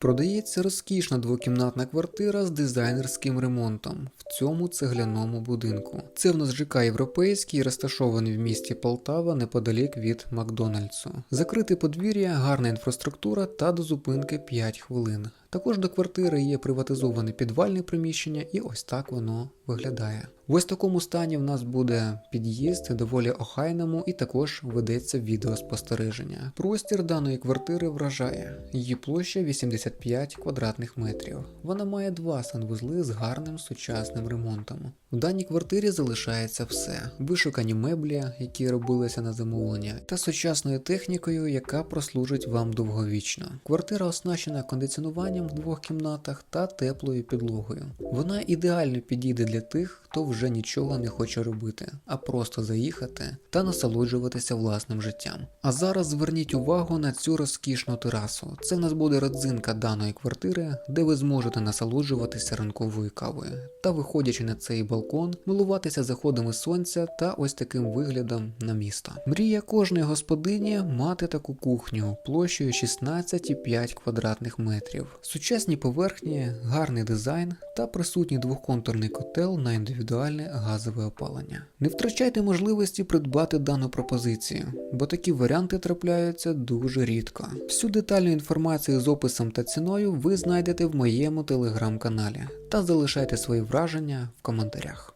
Продається розкішна двокімнатна квартира з дизайнерським ремонтом в цьому цегляному будинку. Це в нас ЖК європейський, розташований в місті Полтава неподалік від Макдональдсу. Закрите подвір'я, гарна інфраструктура та до зупинки 5 хвилин. Також до квартири є приватизоване підвальне приміщення, і ось так воно виглядає. В ось такому стані в нас буде під'їзд доволі охайному, і також ведеться відеоспостереження. Простір даної квартири вражає. Її площа 85 квадратних метрів. Вона має два санвузли з гарним сучасним ремонтом. В даній квартирі залишається все: вишукані меблі, які робилися на замовлення, та сучасною технікою, яка прослужить вам довговічно. Квартира оснащена кондиціонуванням в двох кімнатах та теплою підлогою. Вона ідеально підійде для тих, хто вже нічого не хоче робити, а просто заїхати та насолоджуватися власним життям. А зараз зверніть увагу на цю розкішну терасу. Це в нас буде родзинка даної квартири, де ви зможете насолоджуватися ранковою кавою та, виходячи на цей балкон, милуватися заходами сонця та ось таким виглядом на місто. Мрія кожної господині мати таку кухню площею 16,5 квадратних метрів. Сучасні поверхні, гарний дизайн та присутній двохконтурний котел на індивідуальне газове опалення. Не втрачайте можливості придбати дану пропозицію, бо такі варіанти трапляються дуже рідко. Всю детальну інформацію з описом та ціною ви знайдете в моєму телеграм-каналі та залишайте свої враження в коментарях.